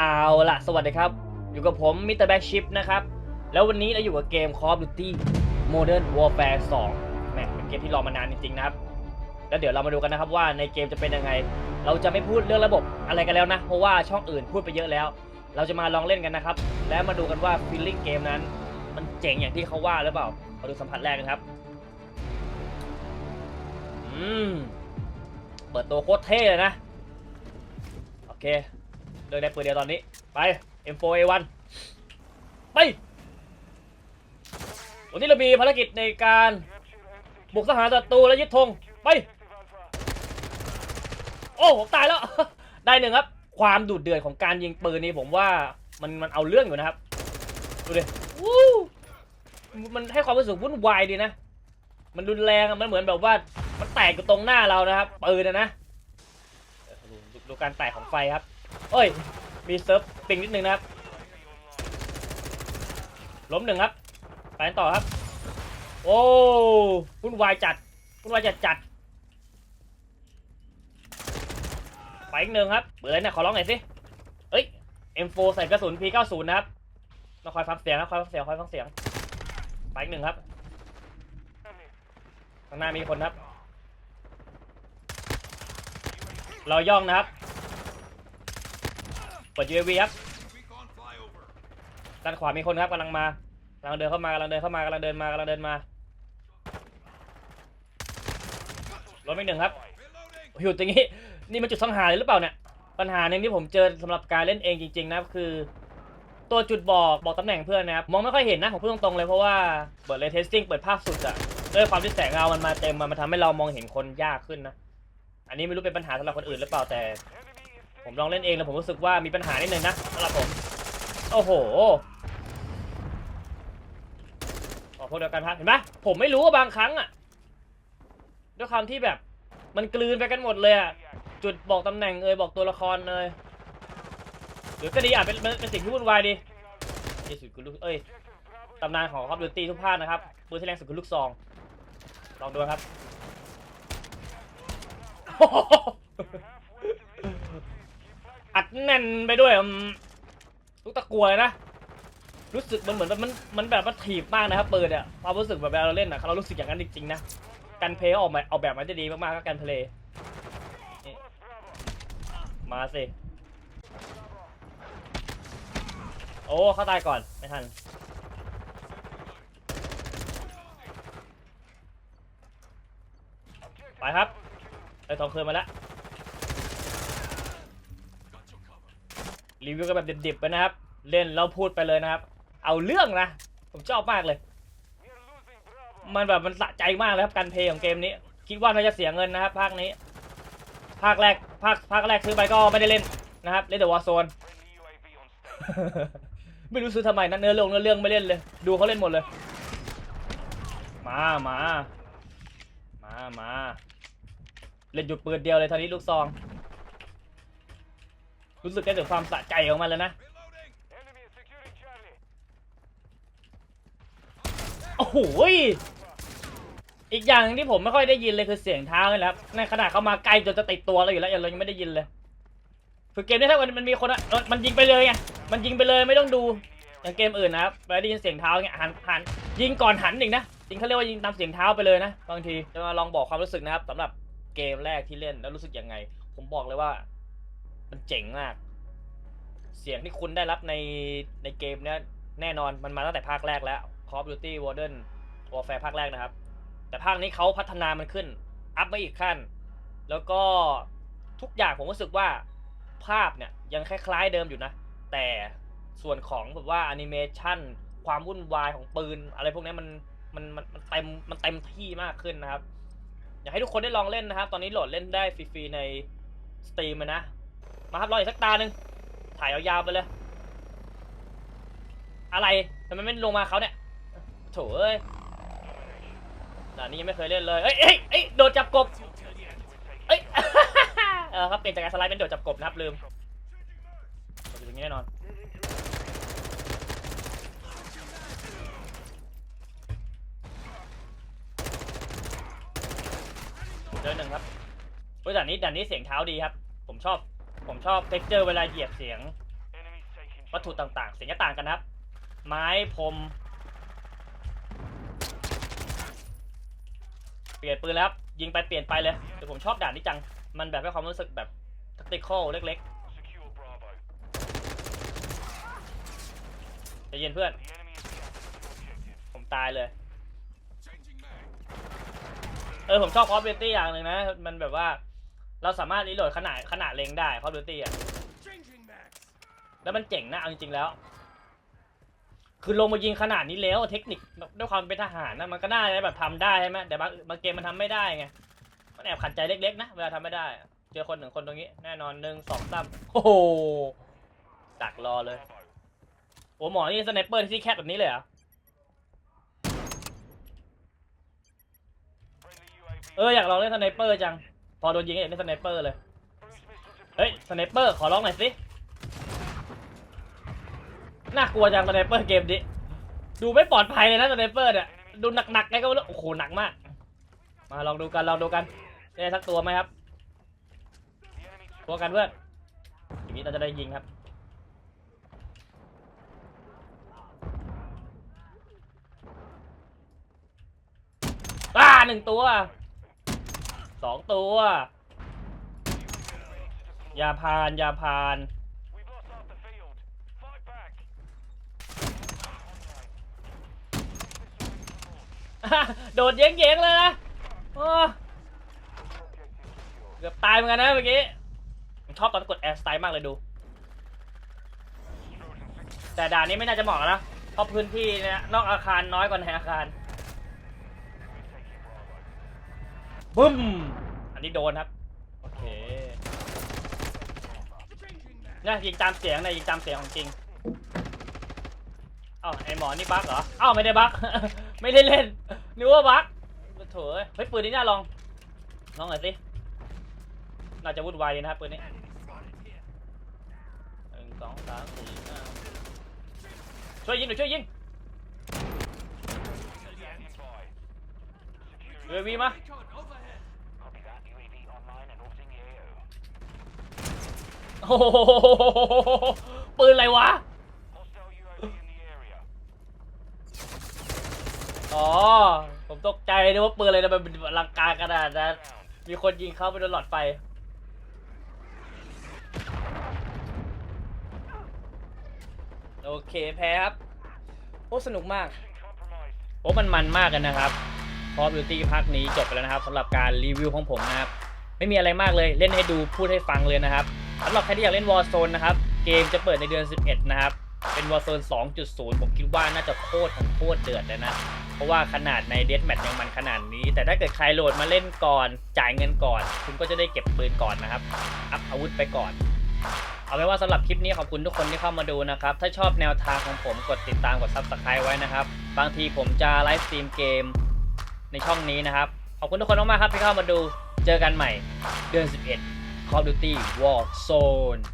เอาล่ะสวัสดีครับ อยู่กับผมมิสเตอร์แบ็กชิปนะครับ แล้ววันนี้เราอยู่กับเกม Call of Duty Modern Warfare 2แหมเป็นเกมที่รอมานานจริงๆนะครับ แล้วเดี๋ยวเรามาดูกันนะครับว่าในเกมจะเป็นยังไง เราจะไม่พูดเรื่องระบบอะไรกันแล้วนะ เพราะว่าช่องอื่นพูดไปเยอะแล้ว เราจะมาลองเล่นกันนะครับ และมาดูกันว่าฟีลลิ่งเกมนั้น มันเจ๋งอย่างที่เขาว่าหรือเปล่ามาดูสัมผัสแรกกันครับอืมเปิดตัวโคตรเท่เลยนะ โอเค เลือกได้ปืนเดียวตอนนี้ ไป M4A1 ไปวันนี้เรามีภารกิจในการบุกสหารศัตรูและยึดธงไปโอ้ผมตายแล้ว ได้หนึ่งครับ ความดุเดือดของการยิงปืนนี่ผมว่ามันมันเอาเรื่องอยู่นะครับ ดูดิวู้มันให้ความรู้สึกวุ่นวายดีนะ มันรุนแรงมันเหมือนแบบว่ามันแตกอยู่ตรงหน้าเรานะครับปืนนะนะดูการแตกของไฟครับ เอ้ย มีเซิร์ฟปิงนิดนึงนะครับ ล้มหนึ่งครับ ไปต่อครับ โอ้วุ่นวายจัดวุ่นวายจัดจัด ไปอีกหนึ่งครับเปิดเลยนะขอร้องหน่อยสิ เอ้ย M4 ใส่กระสุน P90 นะครับต้องคอยฟังเสียงนะคอยฟังเสียงคอยฟังเสียง ไปอีกหนึ่งครับ ข้างหน้ามีคนครับ เราย่องนะครับ ปิด UAV ครับ ด้านขวามีคนครับกำลังมากำลังเดินเข้ามากำลังเดินเข้ามากำลังเดินมากำลังเดินมาล้มอีกหนึ่งครับอยู่ตรงนี้ นี่มันจุดสังหารเลยหรือเปล่าเนี่ย ปัญหาหนึ่งที่ผมเจอสำหรับการเล่นเองจริง ๆ นะคือ ตัวจุดบอกบอกตำแหน่งเพื่อนนะครับ มองไม่ค่อยเห็นนะผมพูดตรงๆเลยเพราะว่าเปิดเลยเทสติ้งเปิดภาพสุดอะด้วยความที่แสงเงามันมาเต็มมันมาทำให้เรามองเห็นคนยากขึ้นนะ อันนี้ไม่รู้เป็นปัญหาสำหรับคนอื่นหรือเปล่าแต่ ผมลองเล่นเองแล้วผมรู้สึกว่ามีปัญหานิดนึงนะสำหรับผม โอ้โหอ๋อพวกเดียวกันพักเห็นไหมผมไม่รู้ว่าบางครั้งอะด้วยความที่แบบ มันกลืนไปกันหมดเลยอะจุดบอกตำแหน่งเอ่ยบอกตัวละครเลยหรือก็ดีอะเป็นเป็นสิ่งที่วุ่นวายดีที่สุดคือลูกเอ้ยตำนานของคอปดูตี้ทุกภาคนะครับปืนที่แรงสุดคือลูกซอง ลองดูครับ อัดแน่นไปด้วยลูกตะกัวยนะ รู้สึกมันเหมือนแบบมันมันแบบมันถีบมากนะครับปืนเนี่ยความรู้สึกแบบเวลาเราเล่นอะเรารู้สึกอย่างนั้นจริงๆนะการเพลย์ออกมาเอาแบบมันจะดีมากๆก็การเพลย์มาสิโอ้เข้าตายก่อนไม่ทันไปครับได้ทองคืนมาแล้ว รีวิวกันแบบดิบๆไปนะครับ เล่นแล้วพูดไปเลยนะครับ เอาเรื่องนะ ผมชอบมากเลย มันแบบมันสะใจมากเลยครับการเพลย์ของเกมนี้ คิดว่าเราจะเสียเงินนะครับ ภาคนี้ ภาคแรกภาคภาคแรกซื้อไปก็ไม่ได้เล่นนะครับ เล่นแต่วอร์โซนไม่รู้ซื้อทำไมนะเนื้อเรื่องเนื้อเรื่องไม่เล่นเลย ดูเขาเล่นหมดเลย มามามามาเล่นหยุดปืนเดียวเลยตอนนี้ลูกซอง รู้สึกได้ถึงความสะใจของมันเลยนะ โอ้โหอีกอย่างที่ผมไม่ค่อยได้ยินเลยคือเสียงเท้านี่แหละครับในขณะเขามาใกล้จนจะติดตัวเราอยู่แล้วเรายังไม่ได้ยินเลยคือเกมนี้ถ้ามันมันมีคนอะมันยิงไปเลยไงมันยิงไปเลยไม่ต้องดูอย่างเกมอื่นนะครับเวลาได้ยินเสียงเท้าเงี้ยหันหันยิงก่อนหันอีกนะจริงเขาเรียกว่ายิงตามเสียงเท้าไปเลยนะบางทีจะมาลองบอกความรู้สึกนะครับสำหรับเกมแรกที่เล่นแล้วรู้สึกยังไง ผมบอกเลยว่า มันเจ๋งมาก เสียงที่คุณได้รับในในเกมเนี้ยแน่นอนมันมาตั้งแต่ภาคแรกแล้ว Call of Duty Modern Warfare ภาคแรกนะครับ แต่ภาคนี้เขาพัฒนามันขึ้น อัพมาอีกขั้น แล้วก็ทุกอย่างผมรู้สึกว่าภาพเนี่ยยังคล้ายๆเดิมอยู่นะ แต่ส่วนของแบบว่าแอนิเมชันความวุ่นวายของปืน อะไรพวกนี้มันมันมันมันเต็มมันเต็มที่มากขึ้นนะครับ อยากให้ทุกคนได้ลองเล่นนะครับ ตอนนี้โหลดเล่นได้ฟรีๆในสตรีมนะ มาครับรออีกสักตาหนึ่งถ่ายยาวๆไปเลย อะไรทำไมไม่ลงมาเขาเนี่ยโถเอ้ยด่านนี้ยังไม่เคยเล่นเลยเอ้ยเอ้ยเอ้ยโดดจับกบเอ้ยเออครับเปลี่ยนจากการสไลด์เป็นโดดจับกบนะครับลืมอยู่ตรงนี้แน่นอนเดินหนึ่งครับเฮ้ยด่านนี้ด่านนี้เสียงเท้าดีครับ ผมชอบ ผมชอบเท็กเจอร์เวลาเหยียบเสียง วัตถุต่างๆ เสียงจะต่างกันนะครับ ไม้พรมเปลี่ยนปืนแล้วครับยิงไปเปลี่ยนไปเลยแต่ผมชอบด่านนี้จัง มันแบบให้ความรู้สึกแบบทักติคอลเล็กๆใจะเย็นเพื่อน ผมตายเลย เออผมชอบ Call of Duty อย่างหนึ่งนะ มันแบบว่า เราสามารถรีโหลดขนาดขนาดเล็งได้ Call of Duty อะแล้วมันเจ๋งนะเอาจริงๆแล้ว คือลงมายิงขนาดนี้แล้วเทคนิคด้วยความเป็นทหารนะมันก็น่าจะแบบทำได้ใช่ไหมแต่บางบางเกมมันทำไม่ได้ไงมันแอบขัดใจเล็กๆนะเวลาทำไม่ได้ เจอคนหนึ่งคนตรงนี้ แน่นอนหนึ่งสองสามโอ้โหดักรอเลยโอ้หมอนี่สไนเปอร์ที่แคบแบบนี้เลยเหรอเอออยากลองเล่นสไนเปอร์จัง พอโดนยิงก็อยากเล่นสไนเปอร์เลย เฮ้ยสไนเปอร์ขอร้องหน่อยสิ น่ากลัวจังสไนเปอร์เกมนี้ ดูไม่ปลอดภัยเลยนะสไนเปอร์เนี่ย ดูหนักๆไงก็ไม่รู้โอ้โหหนักมาก มาลองดูกันลองดูกันได้สักตัวไหมครับ ตัวกันเพื่อนทีนี้เราจะได้ยิงครับอ่าหนึ่งตัว สองตัว ยาพานยาพานโดดเย้งๆเลยนะโอ้เกือบตายเหมือนกันนะเมื่อกี้ผมชอบตอนกดแอร์สไตล์มากเลยดูแต่ด่านนี้ไม่น่าจะเหมาะนะเพราะพื้นที่เนี่ยนอกอาคารน้อยกว่าในอาคาร บึ้ม อันนี้โดนครับ โอเคเนี่ยยิงตามเสียงนี่ยยิงตามเสียงของจริงอ้าไอหมอนี่บั๊กเหรออ้าวไม่ได้บั๊ก ไม่ได้เล่นนึกว่าบั๊กโถ่เอ้ยเฮ้ยปืนนี้น่าลอง ลองหน่อยสิ น่าจะวุ่นวายดีนะครับปืนนี้หนึ่งสองสามสี่ห้าช่วยยิงหน่อยช่วยยิงเรือวีมา โอ้โหปืนอะไรวะ อ๋อ ผมตกใจนึกว่าปืนอะไรนะมันเป็นอลังการขนาดนั้นมีคนยิงเข้าไปโดนหลอดไฟ โอเคแพ้ครับ โอ้สนุกมาก โอ้มันมันมากกันนะครับ Call of Duty ภาคนี้จบไปแล้วนะครับสำหรับการรีวิวของผมนะครับ ไม่มีอะไรมากเลยเล่นให้ดูพูดให้ฟังเลยนะครับ สำหรับใครที่อยากเล่น Warzone นะครับ เกมจะเปิดในเดือน 11 นะครับ เป็น Warzone 2.0 ผมคิดว่าน่าจะโคตรของโคตรเดือดเลยนะ เพราะว่าขนาดใน Deathmatch ยังมันขนาดนี้ แต่ถ้าเกิดใครโหลดมาเล่นก่อน จ่ายเงินก่อน คุณก็จะได้เก็บปืนก่อนนะครับ อัพอาวุธไปก่อน เอาเป็นว่าสำหรับคลิปนี้ขอบคุณทุกคนที่เข้ามาดูนะครับ ถ้าชอบแนวทางของผมกดติดตามกด Subscribe ไว้นะครับ บางทีผมจะไลฟ์สตรีมเกมในช่องนี้นะครับ ขอบคุณทุกคนมากๆครับที่เข้ามาดู เจอกันใหม่เดือน 11 Call of Duty Warzone